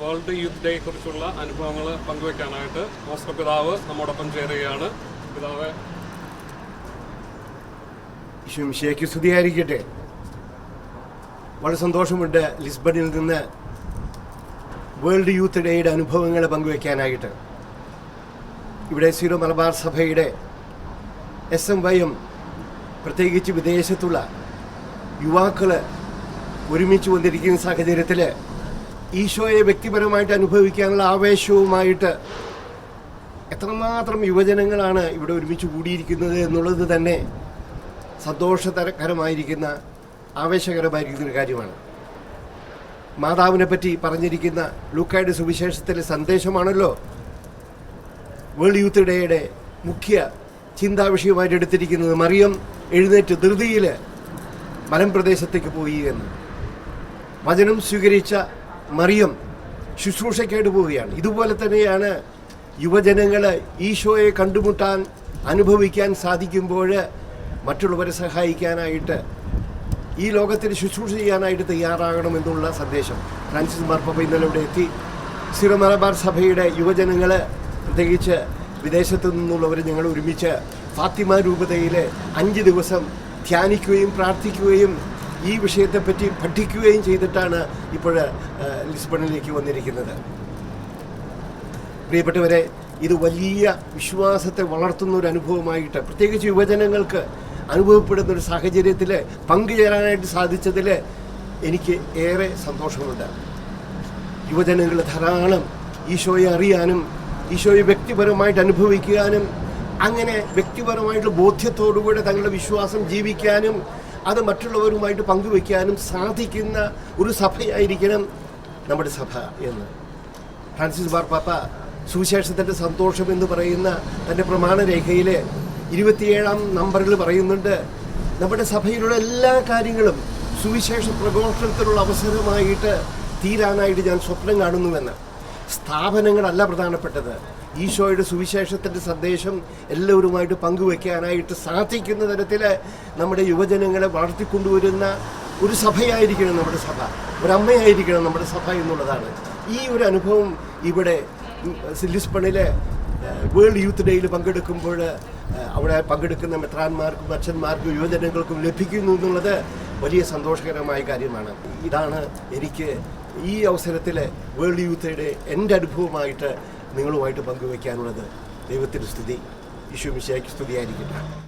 World youth ഡേയെ കുറിച്ചുള്ള അനുഭവങ്ങൾ പങ്കുവെക്കാനായിട്ട് മോസ്റ്റർ പിതാവ് നമ്മോടൊപ്പം ചേരുകയാണ്. പിതാവ്. ഈശോമിശിയേക്ക് സ്തുതിയായിരിക്കട്ടെ. വളരെ സന്തോഷമുണ്ട് ലിസ്ബണിൽ നിന്ന് വേൾഡ് യൂത്ത് ഡേയുടെ അനുഭവങ്ങൾ പങ്കുവയ്ക്കാനായിട്ട് ഇവിടെ സീറോ മലബാർ സഭയുടെ എസ് എം വൈ എം പ്രത്യേകിച്ച് വിദേശത്തുള്ള യുവാക്കൾ ഒരുമിച്ച് വന്നിരിക്കുന്ന സാഹചര്യത്തിൽ ഈശോയെ വ്യക്തിപരമായിട്ട് അനുഭവിക്കാനുള്ള ആവേശവുമായിട്ട് എത്രമാത്രം യുവജനങ്ങളാണ് ഇവിടെ ഒരുമിച്ച് കൂടിയിരിക്കുന്നത് എന്നുള്ളത് തന്നെ സന്തോഷകരമായിരിക്കുന്ന ആവേശകരമായിരിക്കുന്ന ഒരു കാര്യമാണ്. മാതാവിനെ പറ്റി പറഞ്ഞിരിക്കുന്ന ലൂക്കായുടെ സുവിശേഷത്തിലെ സന്ദേശമാണല്ലോ. വേൾഡ് യൂത്ത് ഡേയുടെ മുഖ്യ ചിന്താ വിഷയമായിട്ട് എടുത്തിരിക്കുന്നത് മറിയം എഴുന്നേറ്റ് ധൃതിയിൽ മലമ്പ്രദേശത്തേക്ക് പോയി എന്ന്. വചനം സ്വീകരിച്ച മറിയം ശുശ്രൂഷയ്ക്കായിട്ട് പോവുകയാണ്. ഇതുപോലെ തന്നെയാണ് യുവജനങ്ങൾ ഈശോയെ കണ്ടുമുട്ടാൻ അനുഭവിക്കാൻ സാധിക്കുമ്പോൾ മറ്റുള്ളവരെ സഹായിക്കാനായിട്ട് ഈ ലോകത്തിന് ശുശ്രൂഷ ചെയ്യാനായിട്ട് തയ്യാറാകണമെന്നുള്ള സന്ദേശം. ഫ്രാൻസിസ് മാർപ്പ ഇന്നലെ ഇവിടെ എത്തി. സിറോ മലബാർ സഭയുടെ യുവജനങ്ങൾ പ്രത്യേകിച്ച് വിദേശത്തു നിന്നുള്ളവർ ഞങ്ങൾ ഒരുമിച്ച് ഫാത്തിമ രൂപതയിൽ അഞ്ച് ദിവസം ധ്യാനിക്കുകയും പ്രാർത്ഥിക്കുകയും ഈ വിഷയത്തെപ്പറ്റി പഠിക്കുകയും ചെയ്തിട്ടാണ് ഇപ്പോൾ ലിസ്ബണിലേക്ക് വന്നിരിക്കുന്നത്. പ്രിയപ്പെട്ടവരെ ഇത് വലിയ വിശ്വാസത്തെ വളർത്തുന്ന ഒരു അനുഭവമായിട്ട് പ്രത്യേകിച്ച് യുവജനങ്ങൾക്ക് അനുഭവപ്പെടുന്ന ഒരു സാഹചര്യത്തിൽ പങ്കുചേരാനായിട്ട് സാധിച്ചതിൽ എനിക്ക് ഏറെ സന്തോഷമുണ്ട്. യുവജനങ്ങൾ ധാരാളം ഈശോയെ അറിയാനും ഈശോയെ വ്യക്തിപരമായിട്ട് അനുഭവിക്കാനും അങ്ങനെ വ്യക്തിപരമായിട്ടുള്ള ബോധ്യത്തോടുകൂടെ തങ്ങളുടെ വിശ്വാസം ജീവിക്കാനും അത് മറ്റുള്ളവരുമായിട്ട് പങ്കുവെക്കാനും സാധിക്കുന്ന ഒരു സഭയായിരിക്കണം നമ്മുടെ സഭ എന്ന്. ഫ്രാൻസിസ് മാർപ്പാപ്പ സുവിശേഷത്തിന്റെ സന്തോഷം എന്ന് പറയുന്ന തന്റെ പ്രമാണരേഖയിൽ ഇരുപത്തിയേഴാം നമ്പറിൽ പറയുന്നുണ്ട് നമ്മുടെ സഭയിലുള്ള എല്ലാ കാര്യങ്ങളും സുവിശേഷ പ്രഘോഷണത്തിനുള്ള അവസരമായിട്ട് തീരാനായിട്ട് ഞാൻ സ്വപ്നം കാണുന്നുവെന്ന്. സ്ഥാപനങ്ങളല്ല പ്രധാനപ്പെട്ടത്. ഈശോയുടെ സുവിശേഷത്തിന്റെ സന്ദേശം എല്ലാവരുമായിട്ട് പങ്കുവെക്കാനായിട്ട് സാധിക്കുന്ന തരത്തിൽ നമ്മുടെ യുവജനങ്ങളെ വളർത്തിക്കൊണ്ടുവരുന്ന ഒരു സഭയായിരിക്കണം നമ്മുടെ സഭ. ഒരമ്മയായിരിക്കണം നമ്മുടെ സഭ എന്നുള്ളതാണ്. ഈ ഒരു അനുഭവം ഇവിടെ സില്ലിസ്പണിലെ വേൾഡ് യൂത്ത് ഡേയിൽ പങ്കെടുക്കുമ്പോൾ അവിടെ പങ്കെടുക്കുന്ന മെത്രാന്മാർക്കും അച്ഛന്മാർക്കും യുവജനങ്ങൾക്കും ലഭിക്കുന്നു എന്നുള്ളത് വലിയ സന്തോഷകരമായ കാര്യമാണ്. ഇതാണ് എനിക്ക് ഈ അവസരത്തിൽ വേൾഡ് യൂത്ത് ഡേ എന്റെ അനുഭവമായിട്ട് നിങ്ങളുമായിട്ട് പങ്കുവയ്ക്കാനുള്ളത് ദൈവത്തിന്റെ സ്തുതി. യേശു മിശയ്ക്ക് സ്തുതിയായിരിക്കട്ടെ.